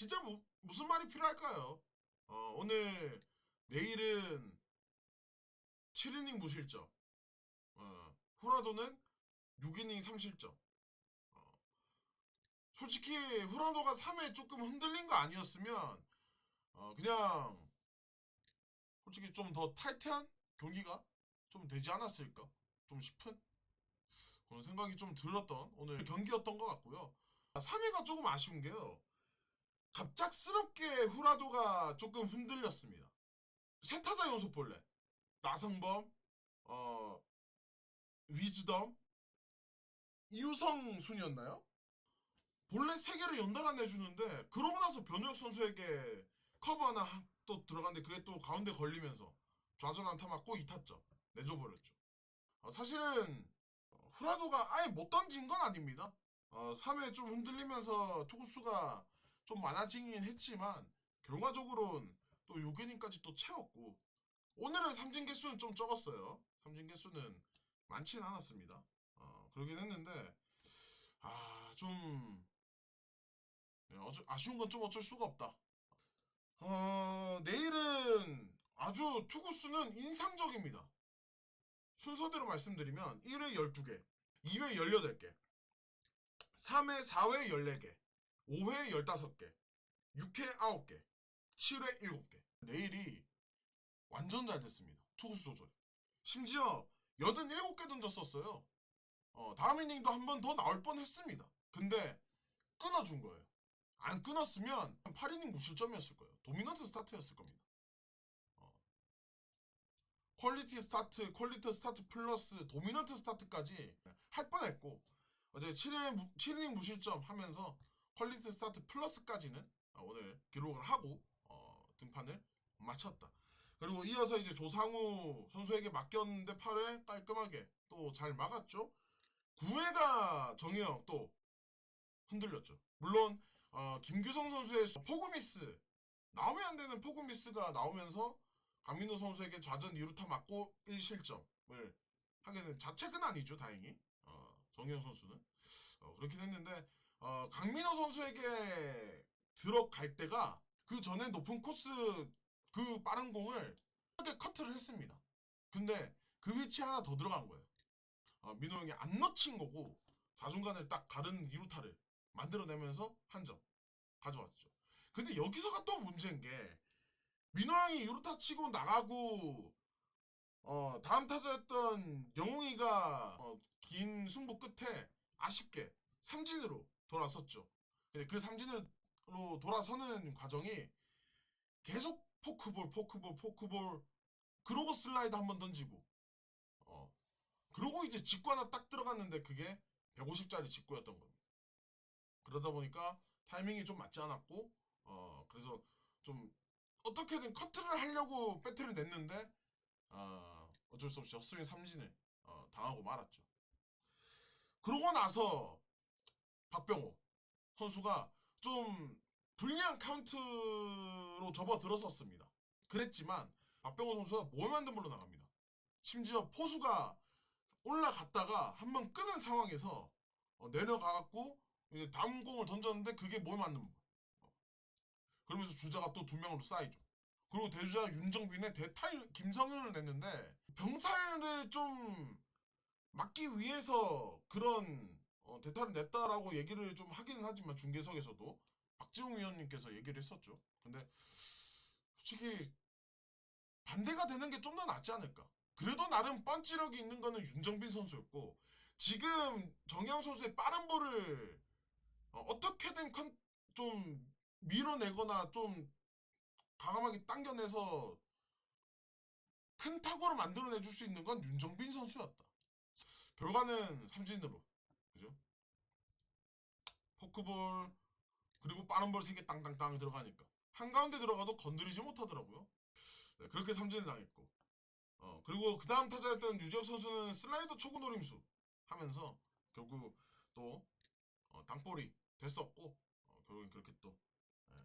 진짜 뭐, 무슨 말이 필요할까요? 어, 오늘 내일은 7이닝 무실점. 어, 후라도는 6이닝 3실점. 어, 솔직히 후라도가 3회 조금 흔들린 거 아니었으면 어, 그냥 솔직히 좀 더 타이트한 경기가 좀 되지 않았을까? 좀 싶은 그런 생각이 좀 들었던 오늘 경기였던 것 같고요. 3회가 조금 아쉬운 게요. 갑작스럽게 후라도가 조금 흔들렸습니다. 세 타자 연속 볼래. 나성범, 어, 위즈덤, 이우성 순이었나요? 본래 세 개를 연달아 내주는데 그러고 나서 변우혁 선수에게 커브 하나 하- 또 들어갔는데 그게 또 가운데 걸리면서 좌전 안타 맞고 2타점 내줘버렸죠. 어, 사실은 어, 후라도가 아예 못 던진 건 아닙니다. 어, 3회 좀 흔들리면서 투구수가 좀 많아지긴 했지만 결과적으로는 또 6이닝까지 또 채웠고 오늘은 삼진 개수는 좀 적었어요. 삼진 개수는 많지는 않았습니다. 어, 그러긴 했는데 아좀 네, 아쉬운 건 좀 어쩔 수가 없다. 어, 내일은 아주 투구수는 인상적입니다. 순서대로 말씀드리면 1회 12개, 2회 18개, 3회 4회 14개, 5회 15개, 6회 9개, 7회 7개. 내일이 완전 잘 됐습니다. 투구수 조절. 심지어 87개 던졌었어요. 어, 다음 이닝도 한 번 더 나올 뻔 했습니다. 근데 끊어준 거예요. 안 끊었으면 8이닝 무실점이었을 거예요. 도미넌트 스타트였을 겁니다. 어. 퀄리티 스타트, 퀄리티 스타트 플러스 도미넌트 스타트까지 할 뻔했고 어제 7회, 7이닝 무실점 하면서 퀄리티 스타트 플러스까지는 어, 오늘 기록을 하고 어, 등판을 마쳤다. 그리고 이어서 이제 조상우 선수에게 맡겼는데 8회 깔끔하게 또 잘 막았죠. 9회가 정혜영 또 흔들렸죠. 물론 어, 김규성 선수의 포그미스 나오면 안 되는 포그미스가 나오면서 강민호 선수에게 좌전 2루타 맞고 1실점을 하게 된 자책은 아니죠 다행히 어, 정혜영 선수는 어, 그렇긴 했는데 어, 강민호 선수에게 들어갈 때가 그 전에 높은 코스 그 빠른 공을 크게 커트를 했습니다. 근데 그 위치에 하나 더 들어간 거예요. 어, 민호 형이 안 놓친 거고 좌중간을 딱 다른 2루타를 만들어내면서 한 점 가져왔죠. 근데 여기서가 또 문제인 게 민호 형이 2루타 치고 나가고 어, 다음 타자였던 영웅이가 어, 긴 승부 끝에 아쉽게 삼진으로 돌아섰죠. 근데 그 삼진으로 돌아서는 과정이 계속 포크볼, 포크볼, 포크볼, 그러고 슬라이드 한 번 던지고, 어, 그러고 이제 직구 하나 딱 들어갔는데 그게 150짜리 직구였던 겁니다. 그러다 보니까 타이밍이 좀 맞지 않았고, 어, 그래서 좀 어떻게든 커트를 하려고 배트를 냈는데, 어, 어쩔 수 없이 헛스윙 삼진을 어, 당하고 말았죠. 그러고 나서 박병호 선수가 좀 불리한 카운트로 접어들었었습니다. 그랬지만 박병호 선수가 뭘 만든 걸로 나갑니다. 심지어 포수가 올라갔다가 한 번 끄는 상황에서 어, 내려가갖고 이제 다음 공을 던졌는데 그게 뭘 맞는 거야. 어. 그러면서 주자가 또 두 명으로 쌓이죠. 그리고 대주자 윤정빈의 대타일 김성윤을 냈는데 병살을 좀 막기 위해서 그런 어, 대타를 냈다라고 얘기를 좀 하기는 하지만 중계석에서도 박지웅 위원님께서 얘기를 했었죠. 근데 솔직히 반대가 되는 게 좀 더 낫지 않을까. 그래도 나름 펀치력이 있는 거는 윤정빈 선수였고 지금 정영 선수의 빠른 볼을 어, 떻게든 좀 밀어내거나 좀 과감하게 당겨내서 큰 타구를 만들어내 줄 수 있는 건 윤정빈 선수였다. 결과는 삼진으로 그죠? 포크볼 그리고 빠른 볼 3개 땅땅땅 들어가니까 한가운데 들어가도 건드리지 못하더라고요. 네, 그렇게 삼진을 당했고 어 그리고 그 다음 타자였던 유지혁 선수는 슬라이더 초구 노림수 하면서 결국 또 어, 땅볼이 됐었고 어, 결국엔 그렇게 또 예,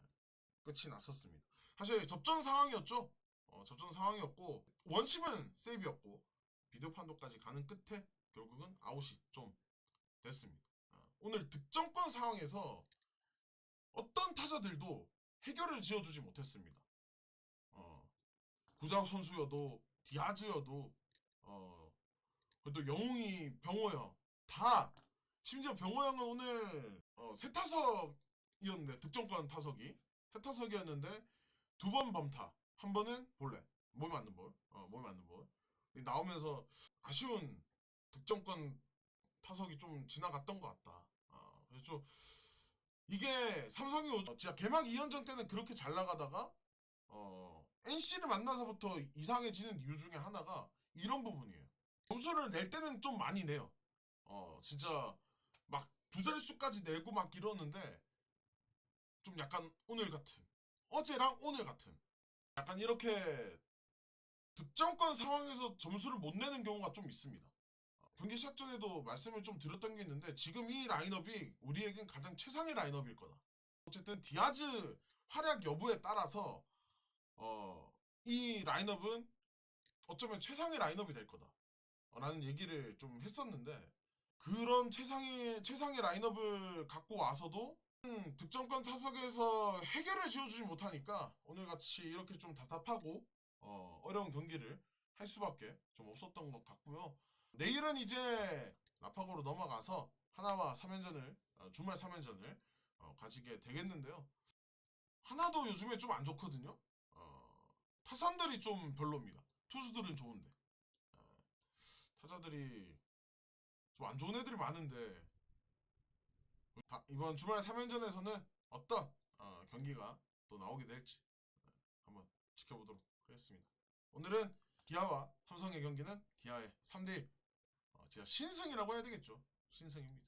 끝이 났었습니다. 사실 접전 상황이었죠. 어, 접전 상황이었고 원심은 세이브였고 비디오 판도까지 가는 끝에 결국은 아웃이 좀 됐습니다. 어, 오늘 득점권 상황에서 어떤 타자들도 해결을 지어주지 못했습니다. 어, 구자욱 선수여도 디아즈여도 어, 그래도 영웅이 병호 형 다 심지어 병호 형은 오늘 어, 세 타석이었는데 득점권 타석이. 세 타석이었는데 두 번 범타. 한 번은 볼넷. 몸에 맞는 볼. 어, 몸에 맞는 볼. 나오면서 아쉬운 득점권 타석이 좀 지나갔던 것 같다. 어, 그래서 좀 이게 삼성이 오- 진짜 개막 2연전 때는 그렇게 잘 나가다가 어, NC를 만나서부터 이상해지는 이유 중에 하나가 이런 부분이에요. 점수를 낼 때는 좀 많이 내요. 어, 진짜 막 두 자릿수까지 내고 막 이러는데 좀 약간 오늘 같은 어제랑 오늘 같은 약간 이렇게 득점권 상황에서 점수를 못 내는 경우가 좀 있습니다. 어, 경기 시작 전에도 말씀을 좀 드렸던 게 있는데 지금 이 라인업이 우리에겐 가장 최상의 라인업일 거다. 어쨌든 디아즈 활약 여부에 따라서 어, 이 라인업은 어쩌면 최상의 라인업이 될 거다. 어, 라는 얘기를 좀 했었는데 그런 최상의 최상의 라인업을 갖고 와서도 음, 득점권 타석에서 해결을 지어주지 못하니까 오늘 같이 이렇게 좀 답답하고 어, 어려운 경기를 할 수밖에 좀 없었던 것 같고요. 내일은 이제 라파고로 넘어가서 하나와 3연전을 어, 주말 3연전을 어, 가지게 되겠는데요. 하나도 요즘에 좀 안 좋거든요. 어, 타선들이 좀 별로입니다. 투수들은 좋은데 어, 타자들이 좀 안 좋은 애들이 많은데 다- 이번 주말 3연전에서는 어떤 어, 경기가 또 나오게 될지 어, 한번 지켜보도록 하겠습니다. 오늘은 기아와 삼성의 경기는 기아의 3대1 어, 제가 신승이라고 해야 되겠죠. 신승입니다.